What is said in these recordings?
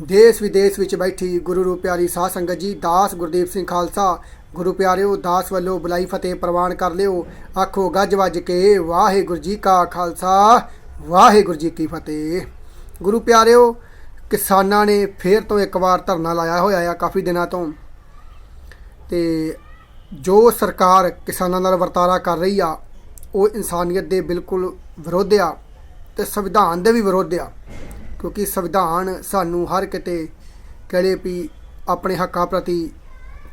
ਦੇਸ਼ ਵਿਦੇਸ਼ ਵਿੱਚ ਬੈਠੀ ਗੁਰੂ ਰੂਪ ਪਿਆਰੀ ਸਾਧ ਸੰਗਤ ਜੀ, ਦਾਸ ਗੁਰਦੀਪ ਸਿੰਘ ਖਾਲਸਾ। ਗੁਰੂ ਪਿਆਰਿਓ, ਦਾਸ ਵੱਲੋਂ ਬੁਲਾਈ ਫਤਿਹ ਪ੍ਰਵਾਨ ਕਰ ਲਿਓ। ਆਖੋ, ਗੱਜ ਵੱਜ ਕੇ ਵਾਹਿਗੁਰੂ ਜੀ ਕਾ ਖਾਲਸਾ, ਵਾਹਿਗੁਰੂ ਜੀ ਕੀ ਫਤਿਹ। ਗੁਰੂ ਪਿਆਰਿਓ, ਕਿਸਾਨਾਂ ਨੇ ਫੇਰ ਤੋਂ ਇੱਕ ਵਾਰ ਧਰਨਾ ਲਾਇਆ ਹੋਇਆ ਆ ਕਾਫੀ ਦਿਨਾਂ ਤੋਂ। ਤੇ ਜੋ ਸਰਕਾਰ ਕਿਸਾਨਾਂ ਨਾਲ ਵਰਤਾਰਾ ਕਰ ਰਹੀ ਆ, ਉਹ ਇਨਸਾਨੀਅਤ ਦੇ ਬਿਲਕੁਲ ਵਿਰੋਧ ਆ ਤੇ ਸੰਵਿਧਾਨ ਦੇ ਵੀ ਵਿਰੋਧ ਆ। ਕਿਉਂਕਿ ਸੰਵਿਧਾਨ ਸਾਨੂੰ ਹਰ ਕਿਤੇ ਕਹੇ ਵੀ ਆਪਣੇ ਹੱਕਾਂ ਪ੍ਰਤੀ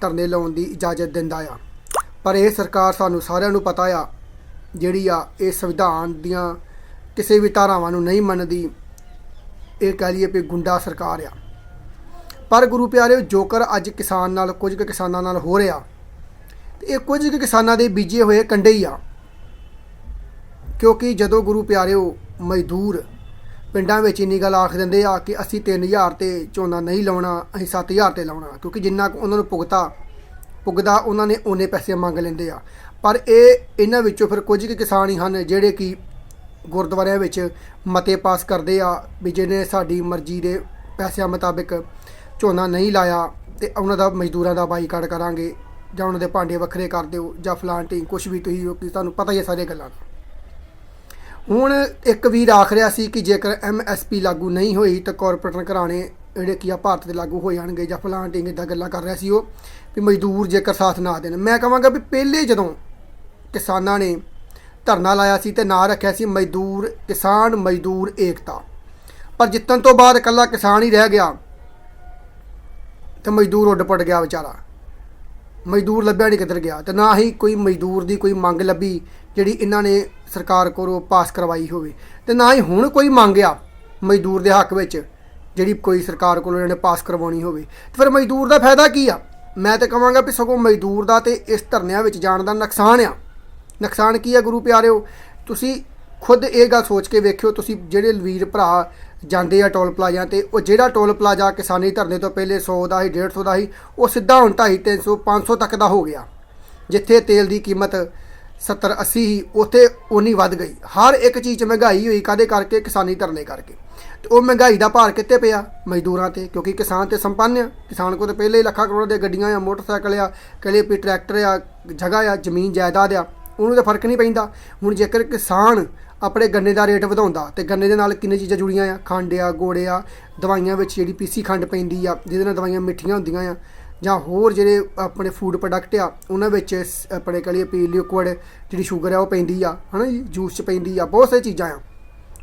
ਧਰਨੇ ਲਾਉਣ ਦੀ ਇਜਾਜ਼ਤ ਦਿੰਦਾ ਆ। ਪਰ ਇਹ ਸਰਕਾਰ ਸਾਨੂੰ ਸਾਰਿਆਂ ਨੂੰ ਪਤਾ ਆ, ਜਿਹੜੀ ਆ ਇਹ ਸੰਵਿਧਾਨ ਦੀਆਂ ਕਿਸੇ ਵੀ ਧਾਰਾਵਾਂ ਨੂੰ ਨਹੀਂ ਮੰਨਦੀ, ਇਹ ਕਹਿ ਲਈਏ ਵੀ ਗੁੰਡਾ ਸਰਕਾਰ ਆ। ਪਰ ਗੁਰੂ ਪਿਆਰਿਓ, ਜੋਕਰ ਅੱਜ ਕਿਸਾਨ ਨਾਲ, ਕੁਝ ਕੁ ਕਿਸਾਨਾਂ ਨਾਲ ਹੋ ਰਿਹਾ, ਤੇ ਇਹ ਕੁਝ ਕੁ ਕਿਸਾਨਾਂ ਦੇ ਬੀਜੇ ਹੋਏ ਕੰਡੇ ਹੀ ਆ। ਕਿਉਂਕਿ ਜਦੋਂ ਗੁਰੂ ਪਿਆਰਿਓ ਮਜ਼ਦੂਰ ਪਿੰਡਾਂ ਵਿੱਚ ਇੰਨੀ ਗੱਲ ਆਖ ਦਿੰਦੇ ਆ ਕਿ ਅਸੀਂ 3000 ਤੇ ਝੋਨਾ ਨਹੀਂ ਲਾਉਣਾ, ਅਸੀਂ 7000 ਤੇ ਲਾਉਣਾ, ਕਿਉਂਕਿ ਜਿੰਨਾ ਕੁ ਉਹਨਾਂ ਨੂੰ ਭੁਗਤਾ, ਭੁਗਦਾ ਉਹਨਾਂ ਨੇ ਉਹਨੇ ਪੈਸੇ ਮੰਗ ਲੈਂਦੇ ਆ। ਪਰ ਇਹ ਇਹਨਾਂ ਵਿੱਚੋਂ ਫਿਰ ਕੁਝ ਕੁ ਕਿਸਾਨ ਹੀ ਹਨ ਜਿਹੜੇ ਕਿ ਗੁਰਦੁਆਰਿਆਂ ਵਿੱਚ ਮਤੇ ਪਾਸ ਕਰਦੇ ਆ ਵੀ ਜਿਹਨੇ ਸਾਡੀ ਮਰਜ਼ੀ ਦੇ ਪੈਸਿਆਂ ਮੁਤਾਬਿਕ ਝੋਨਾ ਨਹੀਂ ਲਾਇਆ ਤੇ ਉਹਨਾਂ ਦਾ ਮਜ਼ਦੂਰਾਂ ਦਾ ਬਾਈਕਾਟ ਕਰਾਂਗੇ ਜਾਂ ਉਹਨਾਂ ਦੇ ਭਾਂਡੇ ਵੱਖਰੇ ਕਰ ਦਿਓ ਜਾਂ ਫਲਾਂਟਿੰਗ ਢੀਂਗ ਕੁਝ ਵੀ ਤੁਸੀਂ ਤੁਹਾਨੂੰ ਪਤਾ ਹੀ ਹੈ ਸਾਰੀਆਂ ਗੱਲਾਂ ਦਾ। ਹੁਣ ਇੱਕ ਵੀਰ ਆਖ ਰਿਹਾ ਸੀ ਕਿ ਜੇਕਰ ਐਮਐਸਪੀ ਲਾਗੂ ਨਹੀਂ ਹੋਈ ਤਾਂ ਕਾਰਪੋਰੇਟਰ ਘਰਾਣੇ ਜਿਹੜੇ ਕੀ ਆ ਭਾਰਤ ਦੇ ਲਾਗੂ ਹੋ ਜਾਣਗੇ ਜਾਂ ਫਲਾਂਟਿੰਗ ਢੀਂਗ ਇਦਾਂ ਗੱਲਾਂ ਕਰ ਰਿਹਾ ਸੀ ਉਹ ਵੀ ਮਜ਼ਦੂਰ ਜੇਕਰ ਸਾਥ ਨਾ ਦੇਣ। ਮੈਂ ਕਹਾਂਗਾ ਵੀ ਪਹਿਲੇ ਜਦੋਂ ਕਿਸਾਨਾਂ ਨੇ ਧਰਨਾ ਲਾਇਆ ਸੀ ਤੇ ਨਾਂ ਰੱਖਿਆ ਸੀ ਮਜ਼ਦੂਰ, ਕਿਸਾਨ ਮਜ਼ਦੂਰ ਏਕਤਾ। ਪਰ ਜਿੱਤਣ ਤੋਂ ਬਾਅਦ ਇਕੱਲਾ ਕਿਸਾਨ ਹੀ ਰਹਿ ਗਿਆ ਤੇ ਮਜ਼ਦੂਰ ਉੱਡ ਪੜ ਗਿਆ ਵਿਚਾਰਾ। ਮਜ਼ਦੂਰ ਲੱਭਿਆ ਨਹੀਂ ਕਿੱਧਰ ਗਿਆ ਤੇ ਨਾ ਹੀ ਕੋਈ ਮਜ਼ਦੂਰ ਦੀ ਕੋਈ ਮੰਗ ਲੱਭੀ ਜਿਹੜੀ ਇਹਨਾਂ ਨੇ ਸਰਕਾਰ ਕੋਲੋਂ ਪਾਸ ਕਰਵਾਈ ਹੋਵੇ ਤੇ ਨਾ ਹੀ ਹੁਣ ਕੋਈ ਮੰਗਿਆ ਮਜ਼ਦੂਰ ਦੇ ਹੱਕ ਵਿੱਚ ਜਿਹੜੀ ਕੋਈ ਸਰਕਾਰ ਕੋਲੋਂ ਇਹਨਾਂ ਨੇ ਪਾਸ ਕਰਵਾਉਣੀ ਹੋਵੇ। ਤੇ ਫਿਰ ਮਜ਼ਦੂਰ ਦਾ ਫਾਇਦਾ ਕੀ ਆ? ਮੈਂ ਤਾਂ ਕਹਾਂਗਾ ਵੀ ਸਗੋਂ ਮਜ਼ਦੂਰ ਦਾ ਤੇ ਇਸ ਧਰਨਿਆਂ ਵਿੱਚ ਜਾਣ ਦਾ ਨੁਕਸਾਨ ਆ। ਨੁਕਸਾਨ ਕੀ ਆ ਗੁਰੂ ਪਿਆਰਿਓ? ਤੁਸੀਂ ਖੁਦ ਇਹ ਗੱਲ ਸੋਚ ਕੇ ਵੇਖਿਓ, ਤੁਸੀਂ ਜਿਹੜੇ ਵੀਰ ਭਰਾ ਜਾਂਦੇ ਆ ਟੋਲ ਪਲਾਜ਼ਾ ਤੇ, ਉਹ ਜਿਹੜਾ ਟੋਲ ਪਲਾਜ਼ਾ ਕਿਸਾਨੀ ਧਰਨੇ ਤੋਂ ਪਹਿਲੇ 100 ਦਾ ਹੀ 150 ਦਾ ਹੀ ਉਹ ਸਿੱਧਾ ਹੁਣ 250 300 500 ਤੱਕ ਦਾ ਹੋ ਗਿਆ। ਜਿੱਥੇ ਤੇਲ ਦੀ ਕੀਮਤ 70 80 ਹੀ ਉੱਥੇ ਉਨੀ ਵੱਧ ਗਈ। ਹਰ ਇੱਕ ਚੀਜ਼ 'ਚ ਮਹਿੰਗਾਈ ਹੋਈ ਕਾਦੇ ਕਰਕੇ? ਕਿਸਾਨੀ ਧਰਨੇ ਕਰਕੇ। ਤੇ ਉਹ ਮਹਿੰਗਾਈ ਦਾ ਭਾਰ ਕਿੱਥੇ ਪਿਆ? ਮਜ਼ਦੂਰਾਂ ਤੇ, ਕਿਉਂਕਿ ਕਿਸਾਨ ਤੇ ਸੰਪੰਨ ਆ। ਕਿਸਾਨ ਕੋਲ ਤੇ ਪਹਿਲੇ ਲੱਖਾਂ ਕਰੋੜਾਂ ਦੇ ਗੱਡੀਆਂ ਆ, ਮੋਟਰਸਾਈਕਲ ਆ ਕਲੇ ਵੀ ਟਰੈਕਟਰ ਆ, ਜਗ੍ਹਾ ਆ, ਜ਼ਮੀਨ ਜਾਇਦਾਦ ਆ। ਉਹਨੂੰ ਤਾਂ ਫ਼ਰਕ ਨਹੀਂ ਪੈਂਦਾ। ਹੁਣ ਜੇਕਰ ਕਿਸਾਨ ਆਪਣੇ ਗੰਨੇ ਦਾ ਰੇਟ ਵਧਾਉਂਦਾ, ਤੇ ਗੰਨੇ ਦੇ ਨਾਲ ਕਿੰਨੇ ਚੀਜ਼ਾਂ ਜੁੜੀਆਂ ਆ? ਖੰਡ ਆ ਗੋੜੇ ਆ ਦਵਾਈਆਂ ਵਿੱਚ ਜਿਹੜੀ ਪੀਸੀ ਖੰਡ ਪੈਂਦੀ ਆ, ਜਿਹਦੇ ਨਾਲ ਦਵਾਈਆਂ ਮਿੱਠੀਆਂ ਹੁੰਦੀਆਂ ਆ, ਜਾਂ ਹੋਰ ਜਿਹੜੇ ਆਪਣੇ ਫੂਡ ਪ੍ਰੋਡਕਟ ਆ, ਉਹਨਾਂ ਵਿੱਚ ਸ- ਆਪਣੇ ਕਹ ਲਈਏ ਪੀ ਲਿਕੁਇਡ ਜਿਹੜੀ ਸ਼ੂਗਰ ਆ, ਉਹ ਪੈਂਦੀ ਆ, ਹਨਾ ਜੀ? ਜੂਸ ਚ ਪੈਂਦੀ ਆ, ਬਹੁਤ ਸਾਰੀ ਚੀਜ਼ਾਂ ਆ।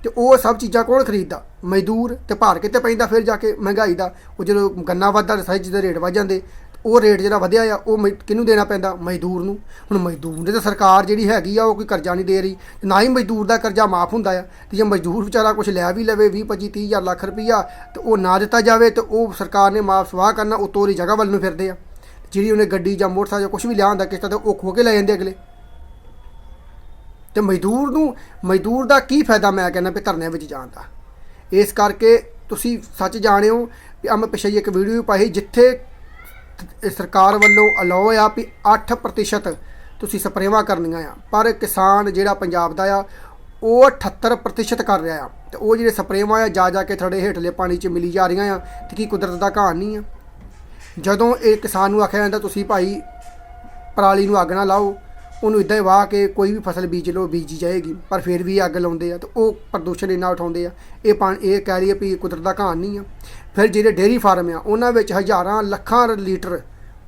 ਤੇ ਉਹ ਸਭ ਚੀਜ਼ਾਂ ਕੌਣ ਖਰੀਦਦਾ? ਮਜ਼ਦੂਰ ਤੇ ਭਾਰ ਕਿਤੇ ਪੈਂਦਾ ਫਿਰ ਜਾ ਕੇ ਮਹਿੰਗਾਈ ਦਾ? ਉਹ ਜਦੋਂ ਗੰਨਾ ਵੱਧਦਾ ਸਾਰੀ ਚੀਜ਼ਾਂ ਦੇ ਰੇਟ ਵੱਧ ਜਾਂਦੇ। ਉਹ ਰੇਟ ਜਿਹੜਾ ਵਧਿਆ ਆ, ਉਹ ਮ- ਕਿਹਨੂੰ ਦੇਣਾ ਪੈਂਦਾ? ਮਜ਼ਦੂਰ ਨੂੰ। ਹੁਣ ਮਜ਼ਦੂਰ ਦੇ ਤਾਂ ਸਰਕਾਰ ਜਿਹੜੀ ਹੈਗੀ ਆ, ਉਹ ਕੋਈ ਕਰਜ਼ਾ ਨਹੀਂ ਦੇ ਰਹੀ। ਨਾ ਹੀ ਮਜ਼ਦੂਰ ਦਾ ਕਰਜ਼ਾ ਮਾਫ ਹੁੰਦਾ ਆ। ਤੇ ਜੇ ਮਜ਼ਦੂਰ ਵਿਚਾਰਾ ਕੁਝ ਲੈ ਵੀ ਲਵੇ 20 25 30 ਹਜ਼ਾਰ ਲੱਖ ਰੁਪਈਆ, ਤੇ ਉਹ ਨਾ ਦਿੱਤਾ ਜਾਵੇ, ਤੇ ਉਹ ਸਰਕਾਰ ਨੇ ਮਾਫ ਸਵਾਹ ਕਰਨਾ, ਉਹ ਉਹਦੀ ਜਗ੍ਹਾ ਵੱਲ ਨੂੰ ਫਿਰਦੇ ਆ। ਜਿਹੜੀ ਉਹਨੇ ਗੱਡੀ ਜਾਂ ਮੋਟਰਸਾਈਕਲ ਜਾਂ ਕੁਝ ਵੀ ਲਿਆ ਹੁੰਦਾ, ਕਿਸ਼ਤਾਂ ਤੇ ਉਹ ਖੋ ਕੇ ਲੈ ਜਾਂਦੇ ਅਗਲੇ। ਤੇ ਮਜ਼ਦੂਰ ਨੂੰ, ਮਜ਼ਦੂਰ ਦਾ ਕੀ ਫਾਇਦਾ ਮੈਂ ਕਹਿੰਦਾ ਵੀ ਧਰਨਿਆਂ ਵਿੱਚ ਜਾਣ ਦਾ। ਇਸ ਕਰਕੇ ਤੁਸੀਂ ਸੱਚ ਜਾਣਿਓ ਵੀ ਆ ਮੈਂ ਪਿੱਛੇ ਜਿਹੇ ਇੱਕ ਵੀਡੀਓ ਵੀ ਪਾਈ ਜਿੱਥੇ ਸਰਕਾਰ ਵੱਲੋਂ ਅਲਾਓ ਆ ਵੀ 8% ਤੁਸੀਂ ਸਪਰੇਵਾਂ ਕਰਨੀਆਂ ਆ। ਪਰ ਕਿਸਾਨ ਜਿਹੜਾ ਪੰਜਾਬ ਦਾ ਆ, ਉਹ 78% ਕਰ ਰਿਹਾ ਆ। ਤੇ ਉਹ ਜਿਹੜੇ ਸਪਰੇਵਾਂ ਆ ਜਾ ਜਾ ਕੇ ਥੜੇ ਹੇਠਲੇ ਪਾਣੀ 'ਚ ਮਿਲੀ ਜਾ ਰਹੀਆਂ ਆ ਤੇ ਕੀ ਕੁਦਰਤ ਦਾ ਘਾਣ ਨਹੀਂ ਆ। ਜਦੋਂ ਇਹ ਕਿਸਾਨ ਨੂੰ ਆਖਿਆ ਜਾਂਦਾ, ਤੁਸੀਂ ਭਾਈ ਪਰਾਲੀ ਨੂੰ ਅੱਗ ਨਾ ਲਾਓ ਉਹਨੂੰ ਇਦਾਂ ਹੀ ਵਾਹ ਕੇ ਕੋਈ ਵੀ ਫਸਲ ਬੀਜ ਲਓ, ਬੀਜੀ ਜਾਏਗੀ, ਪਰ ਫਿਰ ਵੀ ਅੱਗ ਲਾਉਂਦੇ ਆ ਤੇ ਉਹ ਪ੍ਰਦੂਸ਼ਣ ਇੰਨਾ ਉਠਾਉਂਦੇ ਆ। ਇਹ ਪਾਣੀ ਇਹ ਕਹਿ ਲਈਏ ਵੀ ਕੁਦਰਤ ਦਾ ਘਾਣ ਨਹੀਂ ਆ। ਫਿਰ ਜਿਹੜੇ ਡੇਅਰੀ ਫਾਰਮ ਆ, ਉਹਨਾਂ ਵਿੱਚ ਹਜ਼ਾਰਾਂ ਲੱਖਾਂ ਲੀਟਰ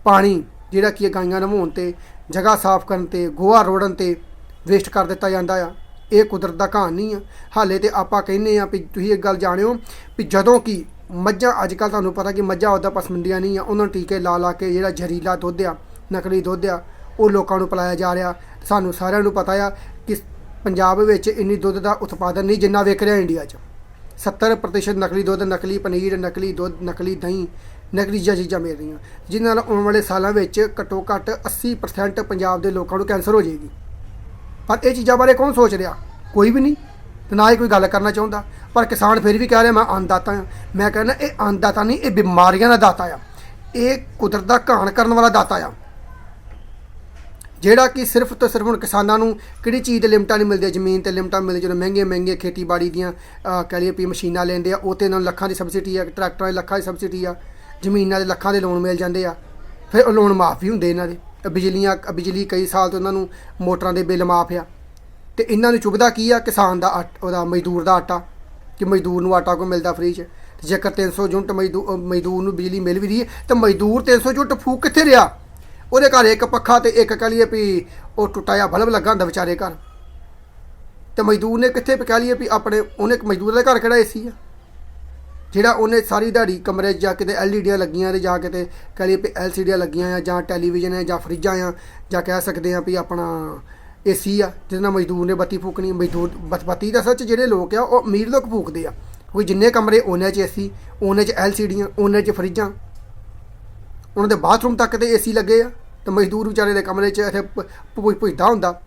ਪਾਣੀ ਜਿਹੜਾ ਕਿ ਗਾਈਆਂ ਨਵਾਉਣ ਤੇ, ਜਗ੍ਹਾ ਸਾਫ਼ ਕਰਨ ਤੇ, ਗੋਹਾ ਰੋੜਨ ਤੇ ਵੇਸਟ ਕਰ ਦਿੱਤਾ ਜਾਂਦਾ ਆ। ਇਹ ਕੁਦਰਤ ਦਾ ਘਾਣ ਨਹੀਂ ਆ। ਹਾਲੇ ਤੇ ਆਪਾਂ ਕਹਿੰਨੇ ਆ ਵੀ ਤੁਸੀਂ ਇੱਕ ਗੱਲ ਜਾਣਿਓ ਵੀ ਜਦੋਂ ਕਿ ਮੱਝਾਂ ਅੱਜ ਕੱਲ ਤੁਹਾਨੂੰ ਪਤਾ ਕਿ ਮੱਝਾਂ ਉਹਦਾ ਪਸਮੰਡੀਆਂ ਨਹੀਂ ਆ, ਉਹਨਾਂ ਨੂੰ ਟੀਕੇ ਲਾ ਲਾ ਕੇ ਜਿਹੜਾ ਜ਼ਹਿਰੀਲਾ ਦੁੱਧ ਆ, ਨਕਲੀ ਦੁੱਧ ਆ ਉਹ ਲੋਕਾਂ ਨੂੰ ਪਿਲਾਇਆ ਜਾ ਰਿਹਾ। ਸਾਨੂੰ ਸਾਰਿਆਂ ਨੂੰ ਪਤਾ ਆ ਕਿ ਪੰਜਾਬ ਵਿੱਚ ਇੰਨੀ ਦੁੱਧ ਦਾ ਉਤਪਾਦਨ ਨਹੀਂ ਜਿੰਨਾ ਵਿਕ ਰਿਹਾ ਇੰਡੀਆ 'ਚ। 70% ਨਕਲੀ ਦੁੱਧ, ਨਕਲੀ ਪਨੀਰ, ਨਕਲੀ ਦੁੱਧ, ਨਕਲੀ ਦਹੀਂ, ਨਕਲੀ ਜਿਹੀਆਂ ਚੀਜ਼ਾਂ ਮਿਲ ਰਹੀਆਂ। ਜਿਨ੍ਹਾਂ ਨਾਲ ਆਉਣ ਵਾਲੇ ਸਾਲਾਂ ਵਿੱਚ ਘੱਟੋ ਘੱਟ 80% ਪੰਜਾਬ ਦੇ ਲੋਕਾਂ ਨੂੰ ਕੈਂਸਰ ਹੋ ਜਾਏਗੀ। ਪਰ ਇਹ ਚੀਜ਼ਾਂ ਬਾਰੇ ਕੌਣ ਸੋਚ ਰਿਹਾ? ਕੋਈ ਵੀ ਨਹੀਂ। ਤੇ ਨਾ ਹੀ ਕੋਈ ਗੱਲ ਕਰਨਾ ਚਾਹੁੰਦਾ। ਪਰ ਕਿਸਾਨ ਫਿਰ ਵੀ ਕਹਿ ਰਿਹਾ, ਮੈਂ ਅੰਨਦਾਤਾ ਹਾਂ। ਮੈਂ ਕਹਿੰਦਾ, ਇਹ ਅੰਨਦਾਤਾ ਨਹੀਂ, ਇਹ ਬਿਮਾਰੀਆਂ ਦਾ ਦਾਤਾ ਆ। ਇਹ ਕੁਦਰਤ ਦਾ ਘਾਣ ਕਰਨ ਵਾਲਾ ਦਾਤਾ ਆ। ਜਿਹੜਾ ਕਿ ਸਿਰਫ ਤੋਂ ਸਿਰਫ ਹੁਣ ਕਿਸਾਨਾਂ ਨੂੰ ਕਿਹੜੀ ਚੀਜ਼ ਤੇ ਲਿਮਟਾਂ ਨਹੀਂ ਮਿਲਦੀਆਂ? ਜ਼ਮੀਨ ਤੇ ਲਿਮਟਾਂ ਮਿਲਦੀਆਂ ਜਦੋਂ ਮਹਿੰਗੇ ਮਹਿੰਗੇ ਖੇਤੀਬਾੜੀ ਦੀਆਂ ਅਹ, ਕਹਿ ਲਈਏ ਵੀ ਮਸ਼ੀਨਾਂ ਲੈਂਦੇ ਆ ਉਹ ਤੇ ਇਹਨਾਂ ਨੂੰ ਲੱਖਾਂ ਦੀ ਸਬਸਿਡੀ ਆ ਟਰੈਕਟਰਾਂ ਦੀ ਲੱਖਾਂ ਦੀ ਸਬਸਿਡੀ ਆ ਜ਼ਮੀਨਾਂ ਦੇ ਲੱਖਾਂ ਦੇ ਲੋਨ ਮਿਲ ਜਾਂਦੇ ਆ। ਫਿਰ ਉਹ ਲੋਨ ਮਾਫ ਵੀ ਹੁੰਦੇ ਇਹਨਾਂ ਦੇ। ਬਿਜਲੀਆਂ ਬਿਜਲੀ ਕਈ ਸਾਲ ਤੋਂ ਇਹਨਾਂ ਨੂੰ ਮੋਟਰਾਂ ਦੇ ਬਿੱਲ ਮਾਫ ਆ। ਤੇ ਇਹਨਾਂ ਨੂੰ ਚੁਭਦਾ ਕੀ ਆ? ਕਿਸਾਨ ਦਾ ਆਟ- ਉਹਦਾ ਮਜ਼ਦੂਰ ਦਾ ਆਟਾ ਕਿ ਮਜ਼ਦੂਰ ਨੂੰ ਆਟਾ ਕੋ ਮਿਲਦਾ ਫ੍ਰੀ ਚ। ਤੇ ਜੇਕਰ 300 ਯੂਨਿਟ ਮਜ਼ਦੂਰ ਮਜ਼ਦੂਰ ਨੂੰ ਬਿਜਲੀ ਮਿਲ ਵੀ ਰਹੀ ਹੈ ਤਾਂ ਮਜ਼ਦੂਰ 300 ਯੂਨਿਟ ਫੂਕ ਕਿੱਥੇ ਰਿਹਾ? ਉਹਦੇ ਘਰ ਇੱਕ ਪੱਖਾ ਤੇ ਇੱਕ ਕਹ ਲਈਏ ਵੀ ਉਹ ਟੁੱਟਾਇਆ ਬਲਬ ਲੱਗਾ ਹੁੰਦਾ ਵਿਚਾਰੇ ਘਰ। ਤੇ ਮਜ਼ਦੂਰ ਨੇ ਕਿੱਥੇ ਕਹਿ ਲਈਏ ਵੀ ਆਪਣੇ, ਉਹਨੇ ਮਜ਼ਦੂਰ ਦੇ ਘਰ ਕਿਹੜਾ ਏਸੀ ਆ? ਜਿਹੜਾ ਉਹਨੇ ਸਾਰੀ ਦਿਹਾੜੀ ਕਮਰੇ 'ਚ ਜਾ ਕੇ ਤੇ ਐਲਈਡੀਆਂ ਲੱਗੀਆਂ ਤੇ ਜਾ ਕੇ ਤੇ ਕਹਿ ਲਈਏ ਵੀ ਐਲਸੀਡੀਆਂ ਲੱਗੀਆਂ ਆ ਜਾਂ ਟੈਲੀਵਿਜ਼ਨ ਆ ਜਾਂ ਫਰਿੱਜਾਂ ਆ ਜਾਂ ਕਹਿ ਸਕਦੇ ਆ ਵੀ ਆਪਣਾ ਏਸੀ ਆ, ਜਿਹਦੇ ਨਾਲ ਮਜ਼ਦੂਰ ਨੇ ਬੱਤੀ ਫੂਕਣੀ। ਮਜ਼ਦੂਰ ਬੱਤੀ ਦਾ ਸੱਚ ਜਿਹੜੇ ਲੋਕ ਆ, ਉਹ ਅਮੀਰ ਲੋਕ ਫੂਕਦੇ ਆ। ਕੋਈ ਜਿੰਨੇ ਕਮਰੇ ਉਹਨਾਂ 'ਚ ਏਸੀ ਉਹਨਾਂ 'ਚ ਐਲਸੀਡੀਆਂ ਉਹਨਾਂ 'ਚ ਫਰਿੱਜਾਂ ਉਹਨਾਂ ਦੇ ਬਾਥਰੂਮ ਤੱਕ ਤੇ ਏਸੀ ਲੱਗੇ ਆ ਤੇ ਮਜ਼ਦੂਰ ਵਿਚਾਰੇ ਦੇ ਕਮਰੇ 'ਚ ਇੱਥੇ ਪੁ- ਪੁੱਜਦਾ ਹੁੰਦਾ,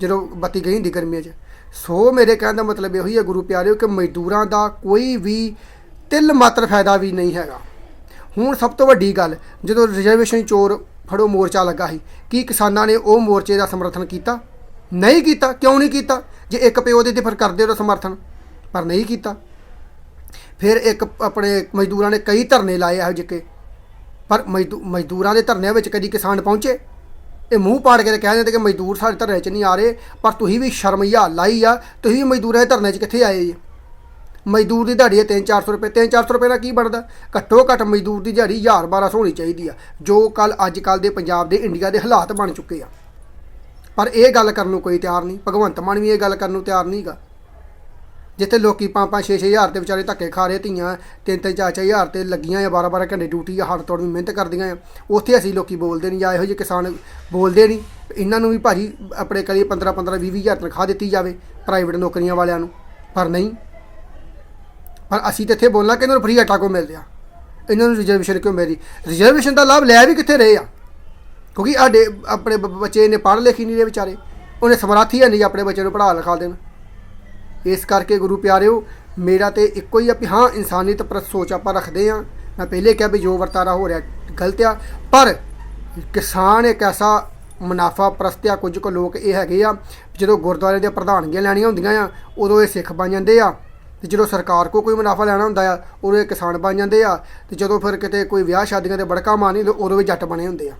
ਜਦੋਂ ਬੱਤੀ ਗਈ ਹੁੰਦੀ ਗਰਮੀਆਂ 'ਚ। ਸੋ ਮੇਰੇ ਕਹਿਣ ਦਾ ਮਤਲਬ ਇਹੋ ਹੀ ਹੈ ਗੁਰੂ ਪਿਆਰਿਓ ਕਿ ਮਜ਼ਦੂਰਾਂ ਦਾ ਕੋਈ ਵੀ ਤਿਲ ਮਾਤਰ ਫਾਇਦਾ ਵੀ ਨਹੀਂ ਹੈਗਾ। ਹੁਣ ਸਭ ਤੋਂ ਵੱਡੀ ਗੱਲ, ਜਦੋਂ ਰਿਜ਼ਰਵੇਸ਼ਨ ਚੋਰ ਫੜੋ ਮੋਰਚਾ ਲੱਗਾ ਸੀ, ਕੀ ਕਿਸਾਨਾਂ ਨੇ ਉਹ ਮੋਰਚੇ ਦਾ ਸਮਰਥਨ ਕੀਤਾ? ਨਹੀਂ ਕੀਤਾ, ਕਿਉਂ ਨਹੀਂ ਕੀਤਾ? ਜੇ ਇੱਕ ਪਿਓ ਦੇ ਤੇ ਫਿਰ ਕਰਦੇ ਉਹਦਾ ਸਮਰਥਨ, ਪਰ ਨਹੀਂ ਕੀਤਾ। ਫਿਰ ਇੱਕ ਆਪਣੇ ਮਜ਼ਦੂਰਾਂ ਨੇ ਕਈ ਧਰਨੇ ਲਾਏ ਇਹੋ ਜਿਹੇ ਕਿ। ਪਰ ਮਜ਼ਦੂ- ਮਜ਼ਦੂਰਾਂ ਦੇ ਧਰਨਿਆਂ ਵਿੱਚ ਕਦੀ ਕਿਸਾਨ ਪਹੁੰਚੇ। ਇਹ ਮੂੰਹ ਪਾੜ ਕੇ ਤੇ ਕਹਿ ਦਿੰਦੇ ਕਿ ਮਜ਼ਦੂਰ ਸਾਡੇ ਧਰਨੇ 'ਚ ਨਹੀਂ ਆ ਰਹੇ, ਪਰ ਤੁਸੀਂ ਵੀ ਸ਼ਰਮਈਆ ਲਾਈ ਆ, ਤੁਸੀਂ ਵੀ ਮਜ਼ਦੂਰਾਂ ਦੇ ਧਰਨੇ 'ਚ ਕਿੱਥੇ ਆਏ ਜੀ? ਮਜ਼ਦੂਰ ਦੀ ਦਿਹਾੜੀ ਹੈ 3-400 ਰੁਪਏ 3-400 ਰੁਪਏ ਦਾ ਕੀ ਬਣਦਾ? ਘੱਟੋ ਘੱਟ ਮਜ਼ਦੂਰ ਦੀ ਦਿਹਾੜੀ 1000-1200 ਹੋਣੀ ਚਾਹੀਦੀ ਆ, ਜੋ ਕੱਲ ਅੱਜ ਕੱਲ ਦੇ ਪੰਜਾਬ ਦੇ, ਇੰਡੀਆ ਦੇ ਹਾਲਾਤ ਬਣ ਚੁੱਕੇ ਆ। ਪਰ ਇਹ ਗੱਲ ਕਰਨ ਨੂੰ ਕੋਈ ਤਿਆਰ ਨਹੀਂ, ਭਗਵੰਤ ਮਾਨ ਵੀ ਇਹ ਗੱਲ ਕਰਨ ਨੂੰ ਤਿਆਰ ਨਹੀਂਗਾ ਜਿੱਥੇ ਲੋਕੀ 5-5 6-6 ਹਜ਼ਾਰ ਤੇ ਵਿਚਾਰੇ ਧੱਕੇ ਖਾ ਰਹੇ ਧੀਆਂ 3-3 4-4 ਹਜ਼ਾਰ ਤੇ ਲੱਗੀਆਂ ਆ 12-12 ਘੰਟੇ ਡਿਊਟੀ ਆ ਹੱਥ ਤੋੜ ਵੀ ਮਿਹਨਤ ਕਰਦੀਆਂ ਆ। ਉੱਥੇ ਅਸੀਂ ਲੋਕੀ ਬੋਲਦੇ ਨਹੀਂ, ਜਾਂ ਇਹੋ ਜਿਹੇ ਕਿਸਾਨ ਬੋਲਦੇ ਨਹੀਂ। ਇਹਨਾਂ ਨੂੰ ਵੀ ਭਾਜੀ ਆਪਣੇ ਕਰੀ 15-15 20 ਹਜ਼ਾਰ ਤਨਖਾਹ ਦਿੱਤੀ ਜਾਵੇ ਪ੍ਰਾਈਵੇਟ ਨੌਕਰੀਆਂ ਵਾਲਿਆਂ ਨੂੰ। ਪਰ ਨਹੀਂ। ਪਰ ਅਸੀਂ ਤੇ ਇੱਥੇ ਬੋਲਣਾ ਕਿ ਇਹਨਾਂ ਨੂੰ ਫ੍ਰੀ ਆਟਾ ਕੋ ਮਿਲ ਰਿਹਾ? ਇਹਨਾਂ ਨੂੰ ਰਿਜ਼ਰਵੇਸ਼ਨ ਕਿਉਂ ਮਿਲ ਰਹੀ? ਰਿਜ਼ਰਵੇਸ਼ਨ ਦਾ ਲਾਭ ਲੈ ਵੀ ਕਿੱਥੇ ਰਹੇ ਆ? ਕਿਉਂਕਿ ਸਾਡੇ ਆਪਣੇ ਬ- ਬੱਚੇ ਨੇ ਪੜ੍ਹ ਲਿਖ ਹੀ ਨਹੀਂ ਰਹੇ ਵਿਚਾਰੇ। ਉਹਨੇ ਸਮਰਾਥੀ ਹੈ ਨਹੀਂ ਆਪਣੇ ਬੱਚੇ ਨੂੰ ਪੜ੍ਹਾ ਲਿਖਾ ਦੇਣ। ਇਸ ਕਰਕੇ ਗੁਰੂ ਪਿਆਰਿਓ, ਮੇਰਾ ਤੇ ਇੱਕੋ ਹੀ ਆ ਵੀ ਹਾਂ, ਇਨਸਾਨੀਅਤ ਪ੍ਰਤ ਸੋਚ ਆਪਾਂ ਰੱਖਦੇ ਆ ਮੈਂ ਪਹਿਲੇ ਕਿਹਾ ਵੀ ਜੋ ਵਰਤਾਰਾ ਹੋ ਰਿਹਾ, ਗਲਤ ਆ। ਪਰ ਕਿਸਾਨ ਇੱਕ ਐਸਾ ਮੁਨਾਫਾ ਪ੍ਰਸਤ ਆ, ਕੁਝ ਕੁ ਲੋਕ ਇਹ ਹੈਗੇ ਆ, ਜਦੋਂ ਗੁਰਦੁਆਰੇ ਦੀਆਂ ਪ੍ਰਧਾਨਗੀਆਂ ਲੈਣੀਆਂ ਹੁੰਦੀਆਂ ਆ, ਉਦੋਂ ਇਹ ਸਿੱਖ ਬਣ ਜਾਂਦੇ ਆ। ਤੇ ਜਦੋਂ ਸਰਕਾਰ ਕੋ ਕੋਈ ਮੁਨਾਫਾ ਲੈਣਾ ਹੁੰਦਾ ਆ, ਉਦੋਂ ਇਹ ਕਿਸਾਨ ਬਣ ਜਾਂਦੇ ਆ। ਤੇ ਜਦੋਂ ਫਿਰ ਕਿਤੇ ਕੋਈ ਵਿਆਹ ਸ਼ਾਦੀਆਂ ਤੇ ਬੜਕਾ ਮਾਰਨੀ ਉਦੋਂ ਵੀ ਜੱਟ ਬਣੇ ਹੁੰਦੇ ਆ।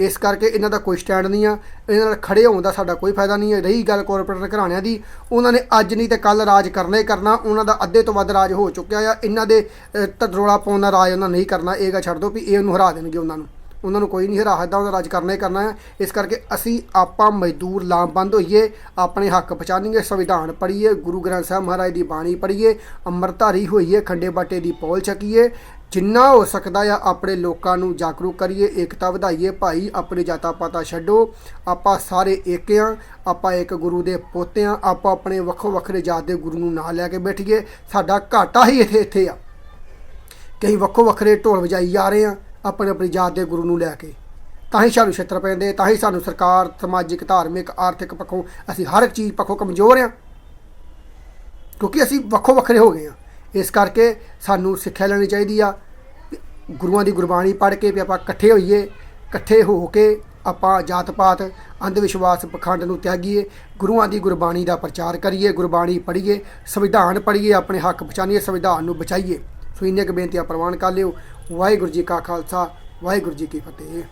ਇਸ ਕਰਕੇ ਇਹਨਾਂ ਦਾ ਕੋਈ ਸਟੈਂਡ ਨਹੀਂ ਆ। ਇਹਨਾਂ ਨਾਲ ਖੜੇ ਹੋਣ ਦਾ ਸਾਡਾ ਕੋਈ ਫਾਇਦਾ ਨਹੀਂ ਹੈ। ਰਹੀ ਗੱਲ ਕਾਰਪੋਰੇਟਰ ਘਰਾਣਿਆਂ ਦੀ ਉਹਨਾਂ ਨੇ ਅੱਜ ਨਹੀਂ ਤੇ ਕੱਲ ਰਾਜ ਕਰਨਾ ਹੀ ਕਰਨਾ। ਉਹਨਾਂ ਦਾ ਅੱਧੇ ਤੋਂ ਵੱਧ ਰਾਜ ਹੋ ਚੁੱਕਿਆ ਆ। ਇਹਨਾਂ ਦੇ ਅਹ, ਤਦਰੋਲਾ ਪਾਉਣ ਦਾ ਰਾਜ ਉਹਨਾਂ ਨਹੀਂ ਕਰਨਾ। ਇਹ ਗੱਲ ਛੱਡ ਦਿਓ ਵੀ ਇਹ ਉਹਨੂੰ ਹਰਾ ਦੇਣਗੇ ਉਹਨਾਂ ਨੂੰ। ਉਹਨਾਂ ਨੂੰ ਕੋਈ ਨਹੀਂ ਹਰਾ ਸਕਦਾ। ਉਹਨਾਂ ਰਾਜ ਕਰਨਾ ਹੀ ਕਰਨਾ ਹੈ ਇਸ ਕਰਕੇ ਅਸੀਂ ਆਪਾਂ ਮਜ਼ਦੂਰ ਲਾਮਬੰਦ ਹੋਈਏ। ਆਪਣੇ ਹੱਕ ਪਛਾਣੀਏ ਸੰਵਿਧਾਨ ਪੜ੍ਹੀਏ ਗੁਰੂ ਗ੍ਰੰਥ ਸਾਹਿਬ ਮਹਾਰਾਜ ਦੀ ਬਾਣੀ ਪੜ੍ਹੀਏ ਅੰਮ੍ਰਿਤਧਾਰੀ ਹੋਈਏ ਖੰਡੇ ਬਾਟੇ ਦੀ ਪੌਲ ਛਕੀਏ। ਜਿੰਨਾ ਹੋ ਸਕਦਾ ਆ, ਆਪਣੇ ਲੋਕਾਂ ਨੂੰ ਜਾਗਰੂਕ ਕਰੀਏ, ਏਕਤਾ ਵਧਾਈਏ। ਭਾਈ, ਆਪਣੇ ਜਾਤਾਂ ਪਾਤਾਂ ਛੱਡੋ। ਆਪਾਂ ਸਾਰੇ ਏਕ ਆ। ਆਪਾਂ ਇੱਕ ਗੁਰੂ ਦੇ ਪੋਤੇ ਆ। ਆਪਾਂ ਆਪਣੇ ਵੱਖੋ ਵੱਖਰੇ ਜਾਤ ਦੇ ਗੁਰੂ ਨੂੰ ਨਾਲ ਲੈ ਕੇ ਬੈਠੀਏ। ਸਾਡਾ ਘਾਟਾ ਹੀ ਇੱਥੇ ਇੱਥੇ ਆ। ਕਈ ਵੱਖੋ ਵੱਖਰੇ ਢੋਲ ਵਜਾਈ ਜਾ ਰਹੇ ਆ, ਆਪਣੇ ਆਪਣੀ ਜਾਤ ਦੇ ਗੁਰੂ ਨੂੰ ਲੈ ਕੇ। ਤਾਂ ਹੀ ਸਾਨੂੰ ਛੇਤਰ ਪੈਂਦੇ, ਤਾਂ ਹੀ ਸਾਨੂੰ ਸਰਕਾਰ, ਸਮਾਜਿਕ, ਧਾਰਮਿਕ, ਆਰਥਿਕ ਪੱਖੋਂ ਅਸੀਂ ਹਰ ਇੱਕ ਚੀਜ਼ ਪੱਖੋਂ ਕਮਜ਼ੋਰ ਆ। ਕਿਉਂਕਿ ਅਸੀਂ ਵੱਖੋ ਵੱਖਰੇ ਹੋ ਗਏ ਆ। ਇਸ ਕਰਕੇ ਸਾਨੂੰ ਸਿੱਖਿਆ ਲੈਣੀ ਚਾਹੀਦੀ ਆ। ਗੁਰੂਆਂ ਦੀ ਗੁਰਬਾਣੀ ਪੜ੍ਹ ਕੇ ਵੀ ਆਪਾਂ ਇਕੱਠੇ ਹੋਈਏ, ਇਕੱਠੇ ਹੋ ਕੇ ਆਪਾਂ ਜਾਤ ਪਾਤ ਅੰਧ ਵਿਸ਼ਵਾਸ ਪਖੰਡ ਨੂੰ ਤਿਆਗੀਏ, ਗੁਰੂਆਂ ਦੀ ਗੁਰਬਾਣੀ ਦਾ ਪ੍ਰਚਾਰ ਕਰੀਏ, ਗੁਰਬਾਣੀ ਪੜ੍ਹੀਏ, ਸੰਵਿਧਾਨ ਪੜ੍ਹੀਏ, ਆਪਣੇ ਹੱਕ ਪਛਾਣੀਏ ਸੰਵਿਧਾਨ ਨੂੰ ਬਚਾਈਏ। ਸੋ ਇੰਨੇ ਕੁ ਬੇਨਤੀਆਂ ਪ੍ਰਵਾਨ ਕਰ ਲਿਓ। ਵਾਹਿਗੁਰੂ ਜੀ ਕਾ ਖਾਲਸਾ, ਵਾਹਿਗੁਰੂ ਜੀ ਕੀ ਫਤਿਹ।